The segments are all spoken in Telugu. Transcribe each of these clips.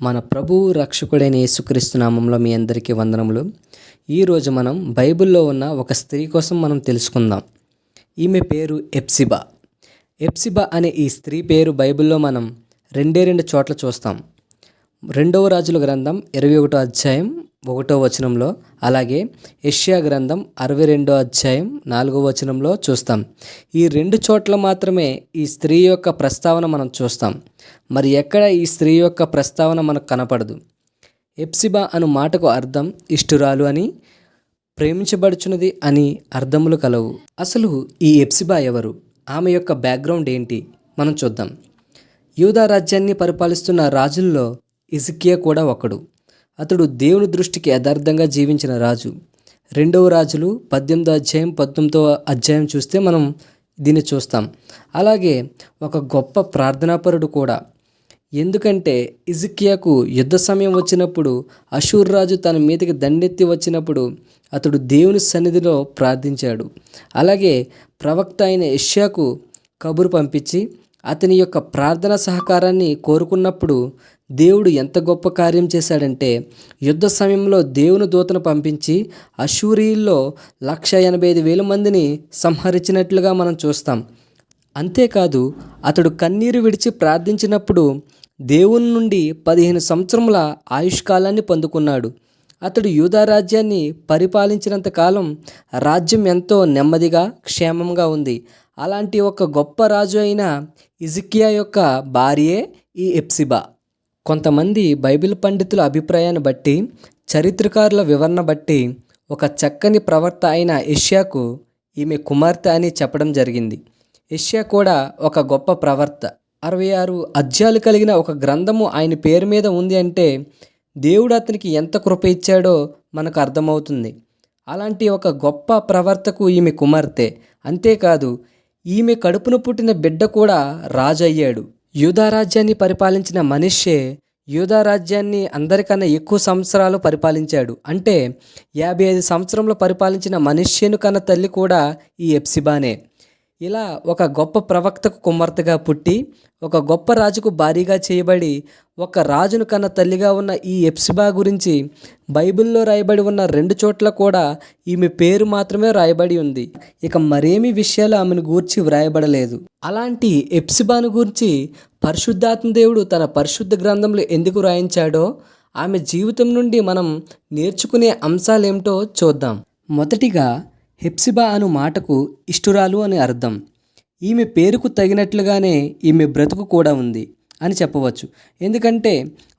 మన ప్రభువు రక్షకుడైన యేసుక్రీస్తు నామంలో మీ అందరికీ వందనములు. ఈరోజు మనం బైబిల్లో ఉన్న ఒక స్త్రీ కోసం మనం తెలుసుకుందాం. ఈమె పేరు ఎప్సిబా. ఎప్సిబా అనే ఈ స్త్రీ పేరు బైబిల్లో మనం రెండే రెండు చోట్ల చూస్తాం. రెండవ రాజుల గ్రంథం ఇరవై ఒకటో అధ్యాయం ఒకటో వచనంలో అలాగే యెషయా గ్రంథం అరవై రెండో అధ్యాయం నాలుగో వచనంలో చూస్తాం. ఈ రెండు చోట్ల మాత్రమే ఈ స్త్రీ యొక్క ప్రస్తావన మనం చూస్తాం. మరి ఎక్కడ ఈ స్త్రీ యొక్క ప్రస్తావన మనకు కనపడదు? ఎప్సిబా అను మాటకు అర్థం ఇష్టురాలు అని ప్రేమించబడుచున్నది అని అర్థములు కలవు. అసలు ఈ ఎప్సిబా ఎవరు? ఆమె యొక్క బ్యాక్గ్రౌండ్ ఏంటి? మనం చూద్దాం. యూదా రాజ్యాన్ని పరిపాలిస్తున్న రాజుల్లో ఇజికియా కూడా ఒకడు. అతడు దేవుని దృష్టికి యథార్థంగా జీవించిన రాజు. రెండవ రాజులు పద్దెనిమిదో అధ్యాయం పంతొమ్మిదో అధ్యాయం చూస్తే మనం దీన్ని చూస్తాం. అలాగే ఒక గొప్ప ప్రార్థనాపరుడు కూడా. ఎందుకంటే ఇజికియాకు యుద్ధ సమయం వచ్చినప్పుడు అషూర్ రాజు తన మీదకి దండెత్తి వచ్చినప్పుడు అతడు దేవుని సన్నిధిలో ప్రార్థించాడు. అలాగే ప్రవక్త అయిన యష్యాకు కబురు పంపించి అతని యొక్క ప్రార్థన సహకారాన్ని కోరుకున్నప్పుడు దేవుడు ఎంత గొప్ప కార్యం చేశాడంటే యుద్ధ సమయంలో దేవుని దూతను పంపించి అశూరియుల్లో లక్ష ఎనభై ఐదు వేల మందిని సంహరించినట్లుగా మనం చూస్తాం. అంతేకాదు అతడు కన్నీరు విడిచి ప్రార్థించినప్పుడు దేవుని నుండి పదిహేను సంవత్సరముల ఆయుష్కాలాన్ని పొందుకున్నాడు. అతడు యూదా రాజ్యాన్ని పరిపాలించినంత కాలం రాజ్యం ఎంతో నెమ్మదిగా క్షేమంగా ఉంది. అలాంటి ఒక గొప్ప రాజు అయిన ఇజికియా యొక్క భార్యే ఈ ఎప్సిబా. కొంతమంది బైబిల్ పండితుల అభిప్రాయాన్ని బట్టి చరిత్రకారుల వివరణ బట్టి ఒక చక్కని ప్రవర్త అయిన ఏషియాకు ఈమె కుమార్తె అని చెప్పడం జరిగింది. ఏషియా కూడా ఒక గొప్ప ప్రవర్త. అరవై ఆరు అధ్యాయాలు కలిగిన ఒక గ్రంథము ఆయన పేరు మీద ఉంది అంటే దేవుడు అతనికి ఎంత కృప ఇచ్చాడో మనకు అర్థమవుతుంది. అలాంటి ఒక గొప్ప ప్రవర్తకు ఈమె కుమార్తె. అంతేకాదు ఈమె కడుపున పుట్టిన బిడ్డ కూడా రాజు అయ్యాడు యూదా రాజ్యాన్ని పరిపాలించిన మనిషే యూదా రాజ్యాన్ని అందరికన్నా ఎక్కువ సంవత్సరాలు పరిపాలించాడు. అంటే యాభై ఐదు సంవత్సరంలో పరిపాలించిన మనుష్యను కన్న తల్లి కూడా ఈ ఎప్సిబానే. ఇలా ఒక గొప్ప ప్రవక్తకు కుమార్తెగా పుట్టి ఒక గొప్ప రాజుకు భారీగా చేయబడి ఒక రాజును కన్న తల్లిగా ఉన్న ఈ ఎప్సిబా గురించి బైబిల్లో రాయబడి ఉన్న రెండు చోట్ల కూడా ఈమె పేరు మాత్రమే రాయబడి ఉంది. ఇక మరేమి విషయాలు ఆమెను గూర్చి వ్రాయబడలేదు. అలాంటి ఎప్సిబాను గురించి పరిశుద్ధాత్మ దేవుడు తన పరిశుద్ధ గ్రంథంలో ఎందుకు రాయించాడో ఆమె జీవితం నుండి మనం నేర్చుకునే అంశాలేమిటో చూద్దాం. మొదటిగా హెప్సిబా అను మాటకు ఇష్టురాలు అని అర్థం. ఈమె పేరుకు తగినట్లుగానే ఈమె బ్రతుకు కూడా ఉంది అని చెప్పవచ్చు. ఎందుకంటే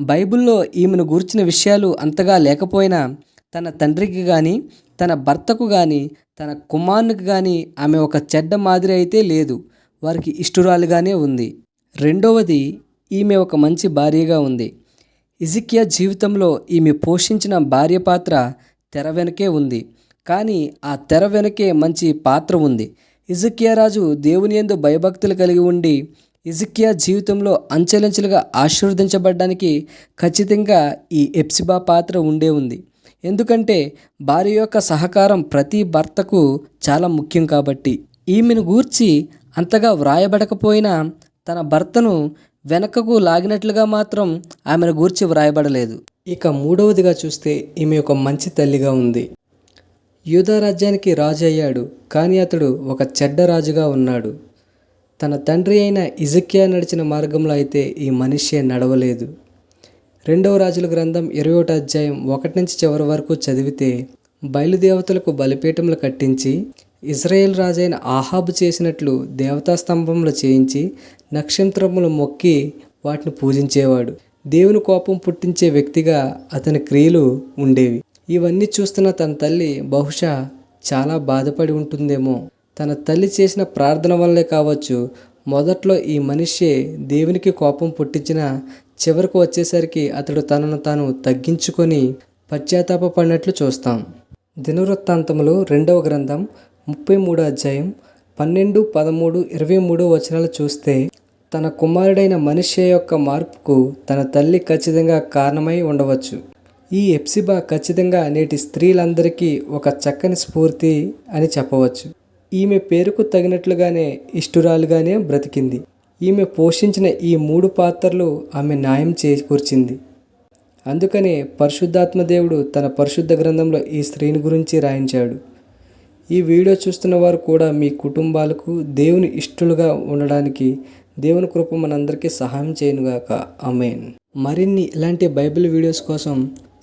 బైబిల్లో ఈమెను గూర్చిన విషయాలు అంతగా లేకపోయినా తన తండ్రికి కానీ తన భర్తకు కానీ తన కుమారునికి కానీ ఆమె ఒక చెడ్డ మాదిరి అయితే లేదు. వారికి ఇష్టురాలుగానే ఉంది. రెండవది ఈమె ఒక మంచి భార్యగా ఉంది. ఇజికియా జీవితంలో ఈమె పోషించిన భార్య పాత్ర తెర వెనకే ఉంది. కానీ ఆ తెర వెనకే మంచి పాత్ర ఉంది. ఇజికియా రాజు దేవుని ఎందు భయభక్తులు కలిగి ఉండి ఇజికియా జీవితంలో అంచెలంచెలుగా ఆశీర్వదించబడ్డానికి ఖచ్చితంగా ఈ ఎప్సిబా పాత్ర ఉండే ఉంది. ఎందుకంటే భార్య యొక్క సహకారం ప్రతి భర్తకు చాలా ముఖ్యం కాబట్టి. ఈమెను గూర్చి అంతగా వ్రాయబడకపోయినా తన భర్తను వెనకకు లాగినట్లుగా మాత్రం ఆమెను గూర్చి వ్రాయబడలేదు. ఇక మూడవదిగా చూస్తే ఈమె ఒక మంచి తల్లిగా ఉంది. యూదా రాజ్యానికి రాజు అయ్యాడు కానీ అతడు ఒక చెడ్డ రాజుగా ఉన్నాడు. తన తండ్రి అయిన ఇజకియా నడిచిన మార్గంలో అయితే ఈ మనిషి నడవలేదు. రెండవ రాజుల గ్రంథం ఇరవై ఒకటి అధ్యాయం ఒకటి నుంచి చివరి వరకు చదివితే బయలుదేవతలకు బలిపీఠములు కట్టించి ఇజ్రాయేల్ రాజైన ఆహాబు చేసినట్లు దేవతా స్తంభములు చేయించి నక్షత్రములు మొక్కి వాటిని పూజించేవాడు. దేవుని కోపం పుట్టించే వ్యక్తిగా అతని క్రియలు ఉండేవి. ఇవన్నీ చూస్తున్న తన తల్లి బహుశా చాలా బాధపడి ఉంటుందేమో. తన తల్లి చేసిన ప్రార్థన వల్లే కావచ్చు మొదట్లో ఈ మనిషే దేవునికి కోపం పుట్టించిన చివరకు వచ్చేసరికి అతడు తనను తాను తగ్గించుకొని పశ్చాత్తాపడినట్లు చూస్తాం. దినవృత్తాంతములు రెండవ గ్రంథం ముప్పై మూడో అధ్యాయం పన్నెండు పదమూడు ఇరవై మూడు వచనాలు చూస్తే తన కుమారుడైన మనిషి యొక్క మార్పుకు తన తల్లి ఖచ్చితంగా కారణమై ఉండవచ్చు. ఈ ఎప్సిబా ఖచ్చితంగా నేటి స్త్రీలందరికీ ఒక చక్కని స్ఫూర్తి అని చెప్పవచ్చు. ఈమె పేరుకు తగినట్లుగానే ఇష్టురాలుగానే బ్రతికింది. ఈమె పోషించిన ఈ మూడు పాత్రలు ఆమె న్యాయం చేకూర్చింది. అందుకనే పరిశుద్ధాత్మ దేవుడు తన పరిశుద్ధ గ్రంథంలో ఈ స్త్రీని గురించి రాయించాడు. ఈ వీడియో చూస్తున్న వారు కూడా మీ కుటుంబాలకు దేవుని ఇష్టలుగా ఉండడానికి దేవుని కృప మనందరికీ సహాయం చేయనుగాక. అమేన్ మరిన్ని ఇలాంటి బైబిల్ వీడియోస్ కోసం